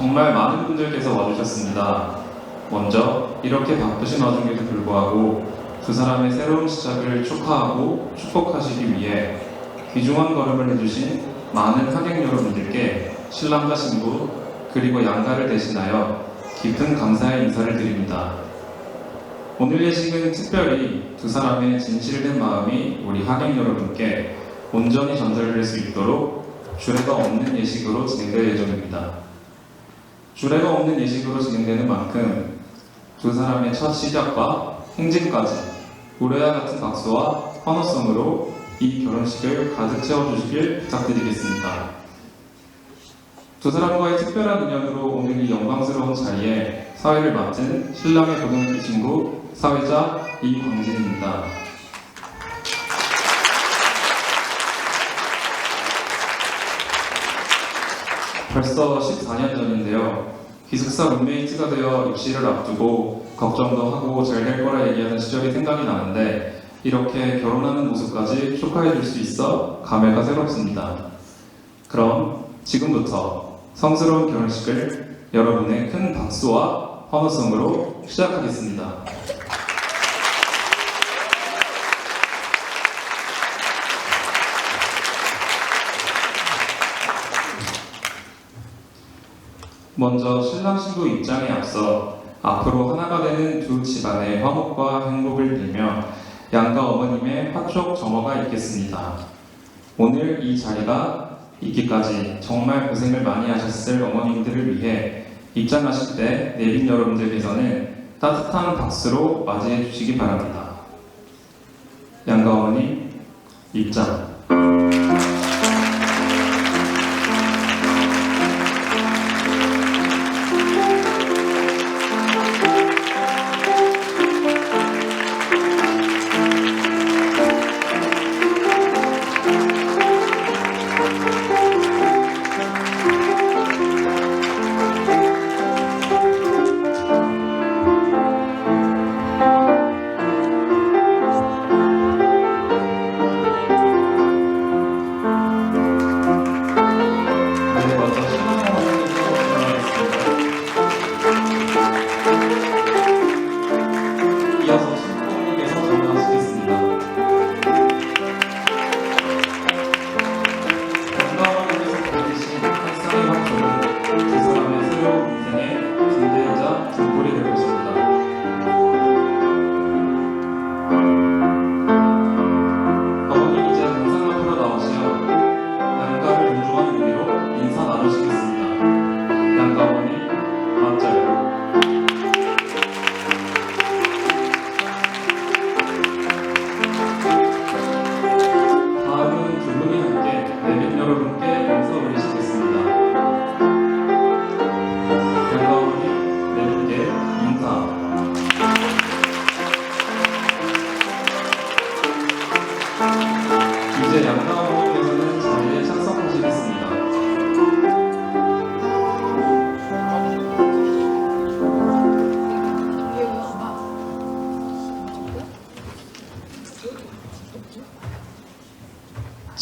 정말 많은 분들께서 와주셨습니다. 먼저 이렇게 바쁘신 와중에도 불구하고 두 사람의 새로운 시작을 축하하고 축복하시기 위해 귀중한 걸음을 해주신 많은 하객 여러분들께 신랑과 신부 그리고 양가를 대신하여 깊은 감사의 인사를 드립니다. 오늘 예식은 특별히 두 사람의 진실된 마음이 우리 하객 여러분께 온전히 전달될 수 있도록 주례가 없는 예식으로 진행될 예정입니다. 주례가 없는 예식으로 진행되는 만큼 두 사람의 첫 시작과 행진까지 우레와 같은 박수와 환호성으로 이 결혼식을 가득 채워주시길 부탁드리겠습니다. 두 사람과의 특별한 인연으로 오늘 이 영광스러운 자리에 사회를 맡은 신랑의 고등학교 친구 사회자 이광진입니다. 벌써 14년 전인데요. 기숙사 룸메이트가 되어 입시를 앞두고 걱정도 하고 잘 될 거라 얘기하는 시절이 생각이 나는데 이렇게 결혼하는 모습까지 축하해 줄 수 있어 감회가 새롭습니다. 그럼 지금부터 성스러운 결혼식을 여러분의 큰 박수와 환호성으로 시작하겠습니다. 먼저 신랑 신부 입장에 앞서 앞으로 하나가 되는 두 집안의 화목과 행복을 빌며 양가 어머님의 화촉 점어가 있겠습니다. 오늘 이 자리가 있기까지 정말 고생을 많이 하셨을 어머님들을 위해 입장하실 때 내빈 여러분들께서는 따뜻한 박수로 맞이해 주시기 바랍니다. 양가 어머님 입장.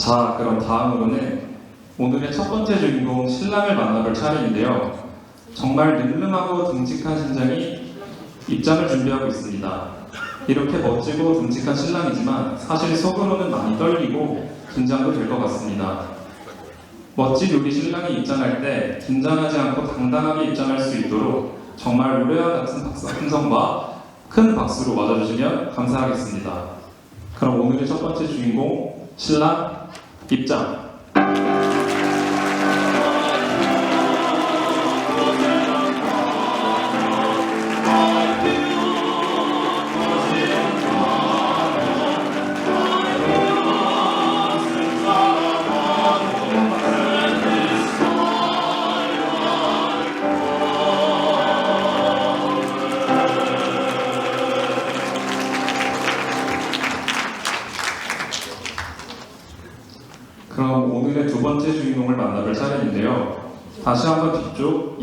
자, 그럼 다음으로는 오늘의 첫 번째 주인공 신랑을 만나볼 차례인데요. 정말 늠름하고 듬직한 신장이 입장을 준비하고 있습니다. 이렇게 멋지고 듬직한 신랑이지만 사실 속으로는 많이 떨리고 긴장도 될 것 같습니다. 멋진 우리 신랑이 입장할 때 긴장하지 않고 당당하게 입장할 수 있도록 정말 우레와 같은 박수 함성과 큰 박수로 맞아주시면 감사하겠습니다. 그럼 오늘의 첫 번째 주인공 신랑 입장.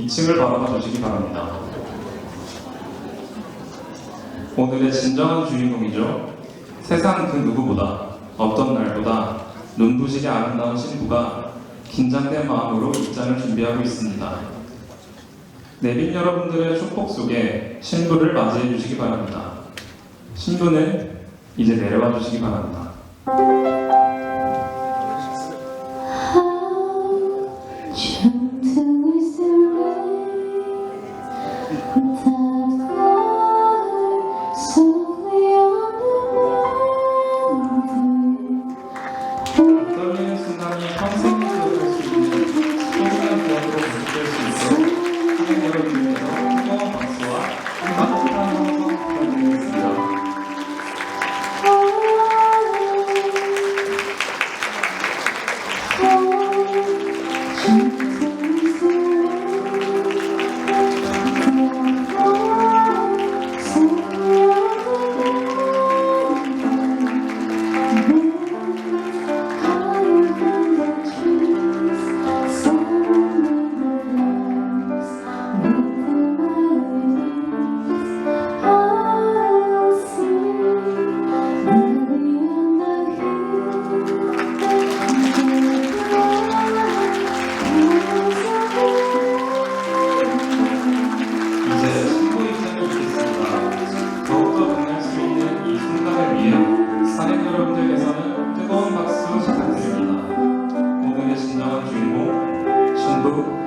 2층을 바라봐 주시기 바랍니다. 오늘의 진정한 주인공이죠. 세상 그 누구보다 어떤 날보다 눈부시게 아름다운 신부가 긴장된 마음으로 입장을 준비하고 있습니다. 내빈 여러분들의 축복 속에 신부를 맞이해 주시기 바랍니다. 신부는 이제 내려와 주시기 바랍니다. 주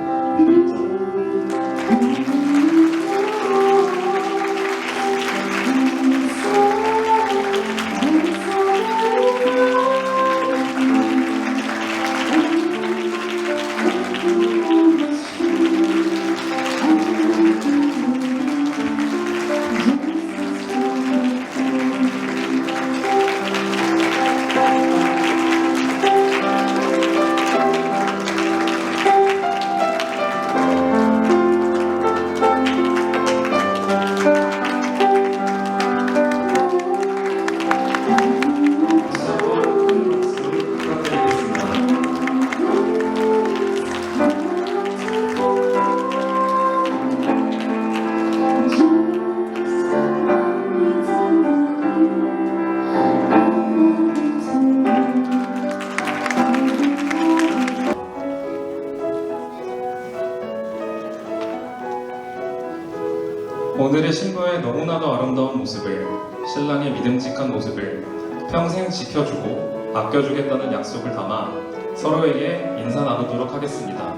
아껴주겠다는 약속을 담아 서로에게 인사 나누도록 하겠습니다.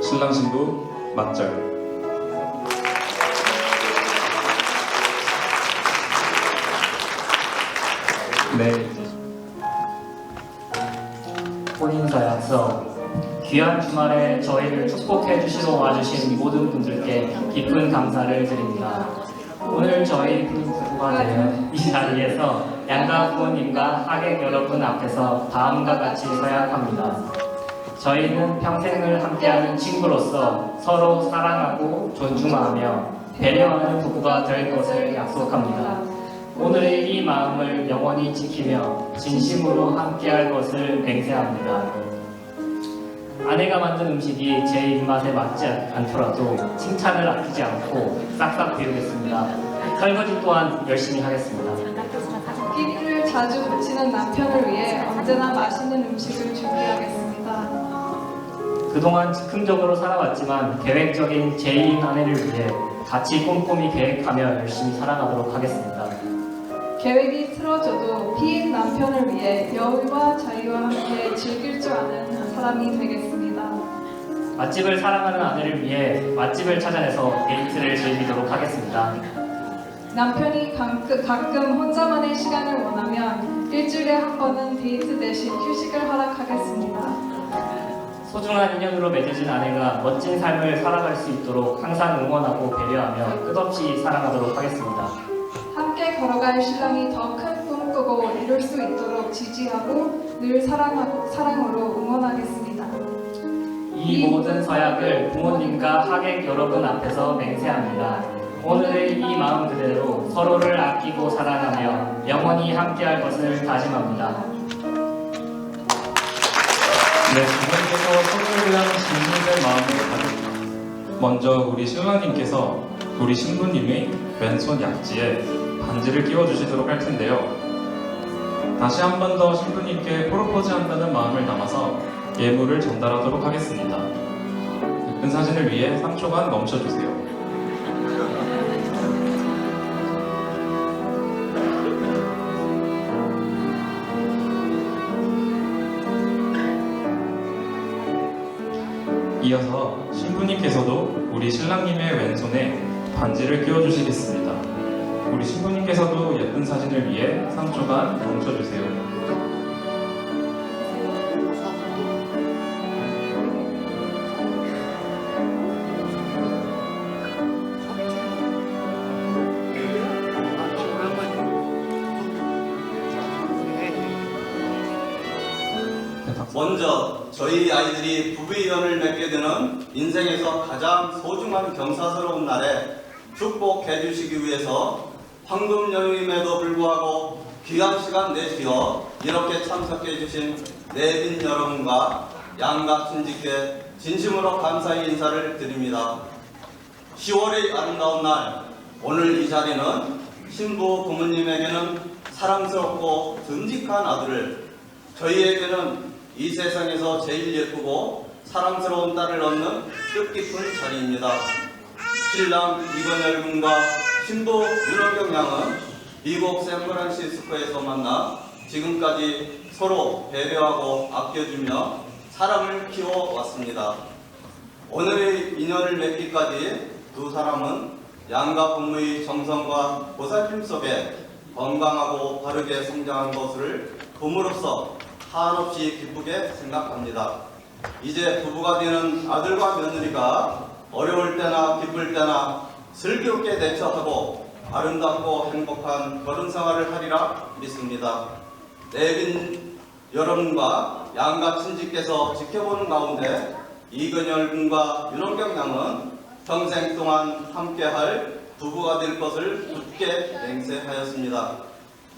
신랑 신부 맞절. 네, 혼인서 약속 귀한 주말에 저희를 축복해 주시고 와주신 모든 분들께 깊은 감사를 드립니다. 오늘 저희 부부가 되는 이 자리에서 양가 부모님과 하객 여러분 앞에서 다음과 같이 서약합니다. 저희는 평생을 함께하는 친구로서 서로 사랑하고 존중하며 배려하는 부부가 될 것을 약속합니다. 오늘의 이 마음을 영원히 지키며 진심으로 함께할 것을 맹세합니다. 아내가 만든 음식이 제 입맛에 맞지 않더라도 칭찬을 아끼지 않고 싹싹 비우겠습니다. 설거지 또한 열심히 하겠습니다. 자주 붙이는 남편을 위해 언제나 맛있는 음식을 준비하겠습니다. 그동안 즉흥적으로 살아왔지만 계획적인 제이인 아내를 위해 같이 꼼꼼히 계획하며 열심히 살아가도록 하겠습니다. 계획이 틀어져도 피인 남편을 위해 여유와 자유와 함께 즐길 줄 아는 사람이 되겠습니다. 맛집을 사랑하는 아내를 위해 맛집을 찾아내서 데이트를 즐기도록 하겠습니다. 남편이 가끔, 가끔 혼자만의 시간을 원하면 일주일에 한 번은 데이트 대신 휴식을 허락하겠습니다. 소중한 인연으로 맺어진 아내가 멋진 삶을 살아갈 수 있도록 항상 응원하고 배려하며 끝없이 사랑하도록 하겠습니다. 함께 걸어갈 신랑이 더 큰 꿈 꾸고 이룰 수 있도록 지지하고 늘 사랑하고, 사랑으로 응원하겠습니다. 이 모든 서약을 부모님과 하객 여러분 앞에서 맹세합니다. 오늘의 이 마음 그대로 서로를 아끼고 사랑하며 영원히 함께할 것을 다짐합니다. 네, 주님께서 서로를 위한 진심된 마음을 가지고 먼저 우리 신랑님께서 우리 신부님의 왼손 약지에 반지를 끼워주시도록 할 텐데요. 다시 한 번 더 신부님께 프로포즈 한다는 마음을 담아서 예물을 전달하도록 하겠습니다. 예쁜 사진을 위해 3초간 멈춰주세요. 이어서 신부님께서도 우리 신랑님의 왼손에 반지를 끼워주시겠습니다. 우리 신부님께서도 예쁜 사진을 위해 3초간 멈춰주세요. 먼저 저희 아이들이 부부인연을 맺게 되는 인생에서 가장 소중한 경사스러운 날에 축복해 주시기 위해서 황금 연휴임에도 불구하고 귀한 시간 내시어 이렇게 참석해 주신 내빈 여러분과 양가 친지께 진심으로 감사의 인사를 드립니다. 10월의 아름다운 날 오늘 이 자리는 신부 부모님에게는 사랑스럽고 듬직한 아들을 저희에게는 이 세상에서 제일 예쁘고 사랑스러운 딸을 얻는 뜻깊은 자리입니다. 신랑 이건열 군과 신부 윤호경 양은 미국 샌프란시스코에서 만나 지금까지 서로 배려하고 아껴주며 사랑을 키워왔습니다. 오늘의 인연을 맺기까지 두 사람은 양가 부모의 정성과 보살핌 속에 건강하고 바르게 성장한 것을 부모로서 한없이 기쁘게 생각합니다. 이제 부부가 되는 아들과 며느리가 어려울 때나 기쁠 때나 슬기롭게 대처하고 아름답고 행복한 결혼 생활을 하리라 믿습니다. 내빈 여러분과 양가 친지께서 지켜보는 가운데 이근열 군과 윤원경 양은 평생 동안 함께할 부부가 될 것을 굳게 맹세하였습니다.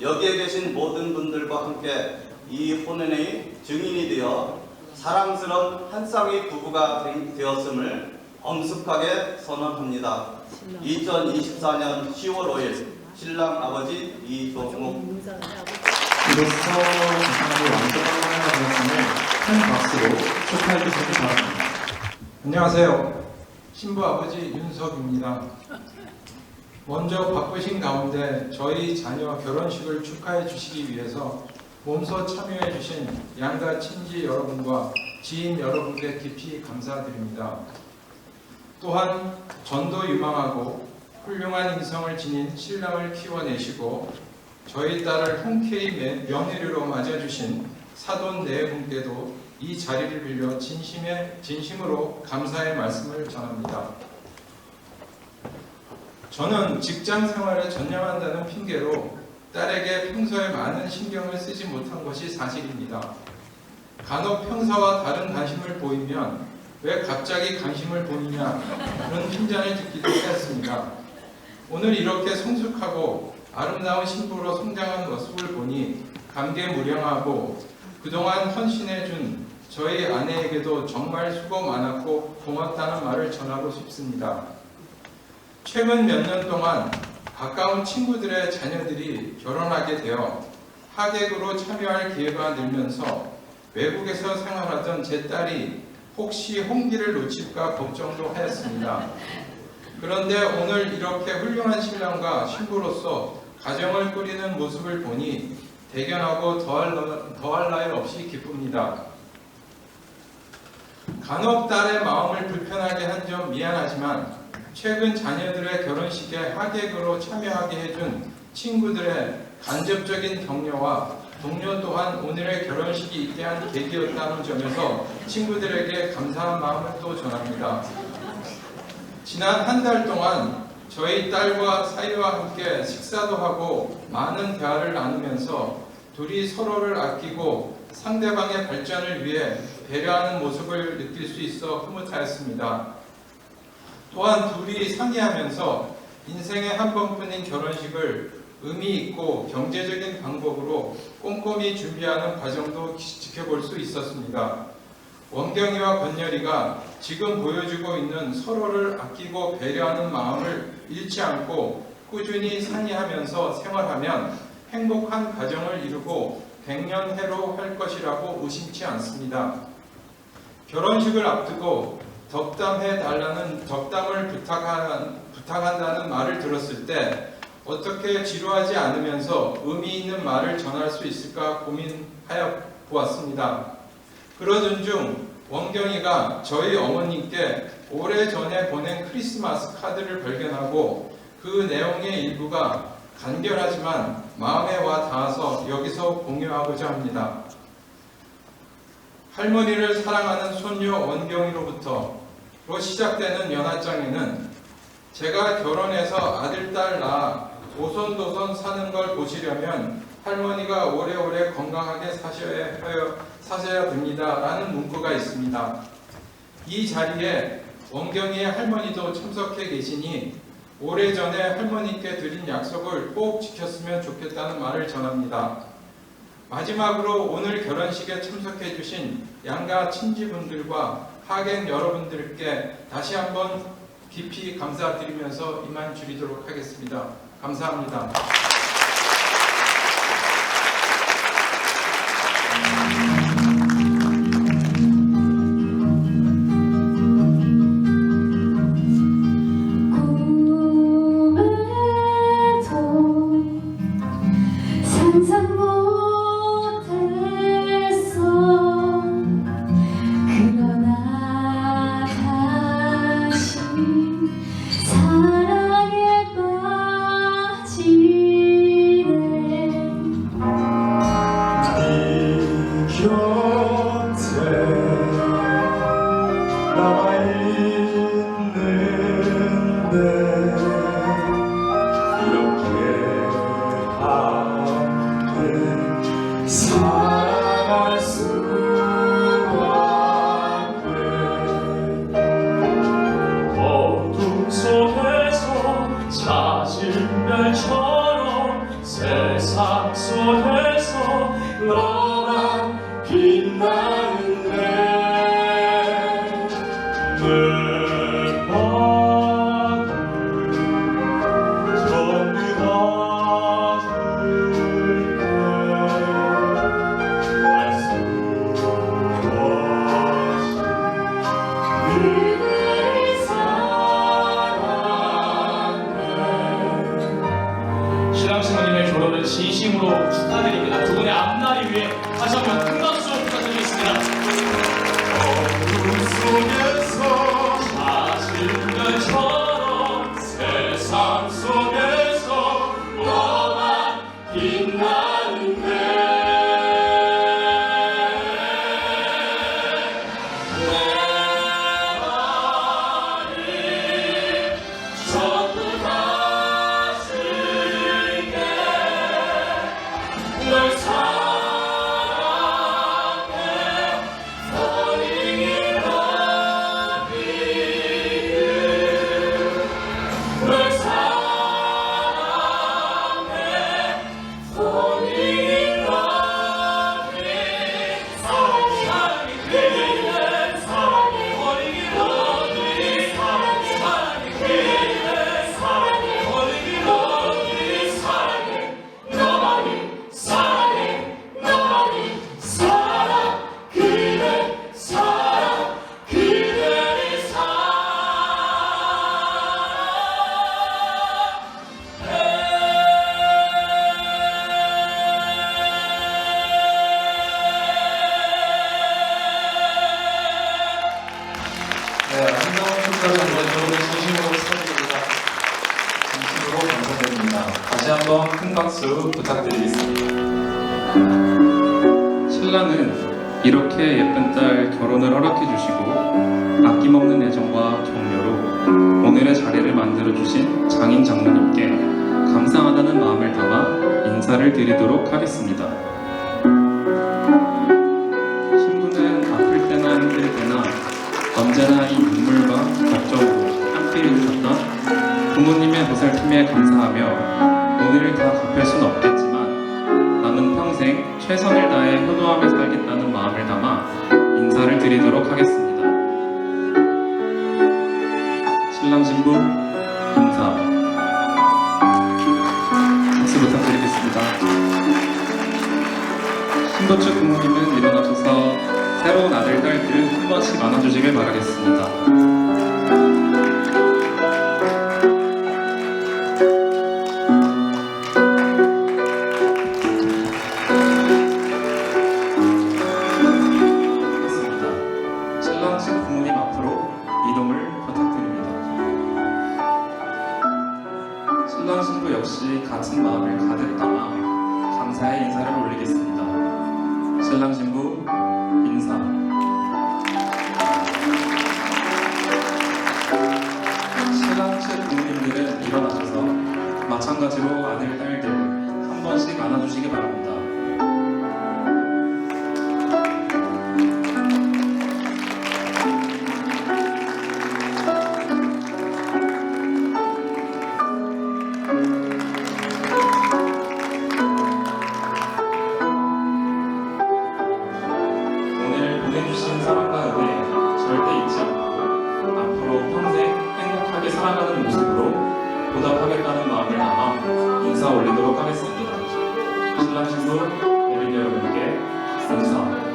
여기에 계신 모든 분들과 함께 이 혼인의 증인이 되어 사랑스러운 한 쌍의 부부가 된- 되었음을 엄숙하게 선언합니다. 2024년 10월 5일 신랑 아버지 이동욱 이로써 이상하게 완전한 하나가 되었음을 큰 박수로 축하해 주시기 바랍니다. 안녕하세요. 신부 아버지 윤석입니다. 먼저 바쁘신 가운데 저희 자녀 결혼식을 축하해 주시기 위해서 몸소 참여해 주신 양가 친지 여러분과 지인 여러분께 깊이 감사드립니다. 또한 전도 유망하고 훌륭한 인성을 지닌 신랑을 키워내시고 저희 딸을 흔쾌히 매- 며느리로 맞아주신 사돈 네 분께도 이 자리를 빌려 진심의 진심으로 감사의 말씀을 전합니다. 저는 직장 생활에 전념한다는 핑계로 딸에게 평소에 많은 신경을 쓰지 못한 것이 사실입니다. 간혹 평소와 다른 관심을 보이면 왜 갑자기 관심을 보이냐 그런 핀잔을 듣기도 했습니다. 오늘 이렇게 성숙하고 아름다운 신부로 성장한 모습을 보니 감개무량하고 그동안 헌신해준 저희 아내에게도 정말 수고 많았고 고맙다는 말을 전하고 싶습니다. 최근 몇 년 동안 가까운 친구들의 자녀들이 결혼하게 되어 하객으로 참여할 기회가 늘면서 외국에서 생활하던 제 딸이 혹시 홍기를 놓칠까 걱정도 하였습니다. 그런데 오늘 이렇게 훌륭한 신랑과 신부로서 가정을 꾸리는 모습을 보니 대견하고 더할, 나- 더할 나위 없이 기쁩니다. 간혹 딸의 마음을 불편하게 한 점 미안하지만 최근 자녀들의 결혼식에 하객으로 참여하게 해준 친구들의 간접적인 격려와 동료 또한 오늘의 결혼식이 있게 한 계기였다는 점에서 친구들에게 감사한 마음을 또 전합니다. 지난 한 달 동안 저희 딸과 사이와 함께 식사도 하고 많은 대화를 나누면서 둘이 서로를 아끼고 상대방의 발전을 위해 배려하는 모습을 느낄 수 있어 흐뭇하였습니다. 또한 둘이 상의하면서 인생의 한 번뿐인 결혼식을 의미 있고 경제적인 방법으로 꼼꼼히 준비하는 과정도 기- 지켜볼 수 있었습니다. 원경이와 권열이가 지금 보여주고 있는 서로를 아끼고 배려하는 마음을 잃지 않고 꾸준히 상의하면서 생활하면 행복한 가정을 이루고 백년해로 할 것이라고 의심치 않습니다. 결혼식을 앞두고 덕담해 달라는 덕담을 부탁한, 부탁한다는 말을 들었을 때 어떻게 지루하지 않으면서 의미 있는 말을 전할 수 있을까 고민하여 보았습니다. 그러던 중 원경이가 저희 어머님께 오래전에 보낸 크리스마스 카드를 발견하고 그 내용의 일부가 간결하지만 마음에 와 닿아서 여기서 공유하고자 합니다. 할머니를 사랑하는 손녀 원경이로부터 로 시작되는 연하장에는 제가 결혼해서 아들, 딸 낳아 오손도손 사는 걸 보시려면 할머니가 오래오래 건강하게 사셔야, 사셔야 됩니다. 라는 문구가 있습니다. 이 자리에 원경이의 할머니도 참석해 계시니 오래전에 할머니께 드린 약속을 꼭 지켰으면 좋겠다는 말을 전합니다. 마지막으로 오늘 결혼식에 참석해 주신 양가 친지분들과 하객 여러분들께 다시 한번 깊이 감사드리면서 이만 줄이도록 하겠습니다. 감사합니다. 박수 부탁드리겠습니다. 신랑은 이렇게 예쁜 딸 결혼을 허락해 주시고 아낌없는 애정과 격려로 오늘의 자리를 만들어 주신 장인 장모님께 감사하다는 마음을 담아 인사를 드리도록 하겠습니다. 신부는 아플 때나 힘들 때나 언제나 이 눈물과 걱정으로 함께 해주셨던 부모님의 보살핌에 감사하며 갚을 순 없겠지만 남은 평생 최선을 다해 효도하며 살겠다는 마음을 담아 인사를 드리도록 하겠습니다. 신랑 신부 인사 박수 부탁드리겠습니다. 신부 측 부모님은 일어나셔서 새로운 아들, 딸 마이크를 한 번씩 나눠주시길 바라겠습니다. 신랑 신부 역시 같은 마음을 가득 담아 감사의 인사를 올리겠습니다. 신랑 신부 인사. 신랑 측 부모님들은 일어나셔서 마찬가지로 아들, 딸들 한 번씩 안아주시기 바랍니다. 보답하겠다는 마음을 담아 인사 올리도록 하겠습니다. 신랑 신부 예빈 여러분께 감사합니다.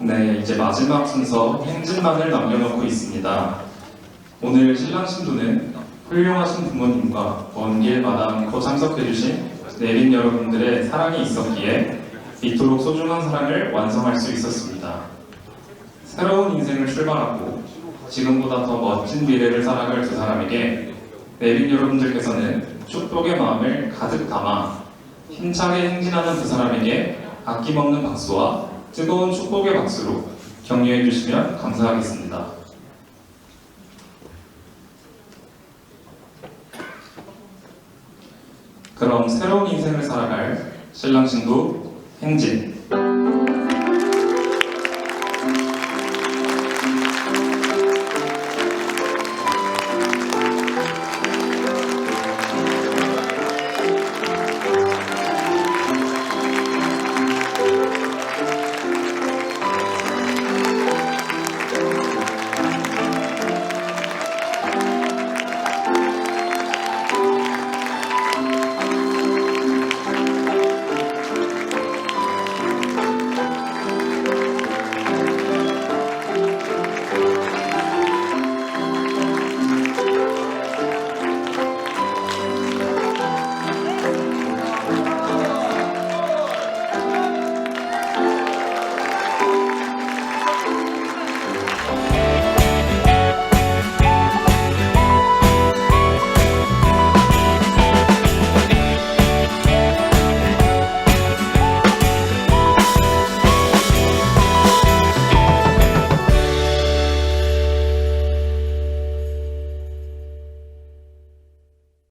네, 이제 마지막 순서 행진만을 남겨놓고 있습니다. 오늘 신랑 신부는 훌륭하신 부모님과 먼 길 마다 않고 참석해주신 내린 여러분들의 사랑이 있었기에 이토록 소중한 사랑을 완성할 수 있었습니다. 새로운 인생을 출발하고 지금보다 더 멋진 미래를 살아갈 두 사람에게 내린 여러분들께서는 축복의 마음을 가득 담아 힘차게 행진하는 두 사람에게 아낌없는 박수와 뜨거운 축복의 박수로 격려해 주시면 감사하겠습니다. 그럼 새로운 인생을 살아갈 신랑 신부 행진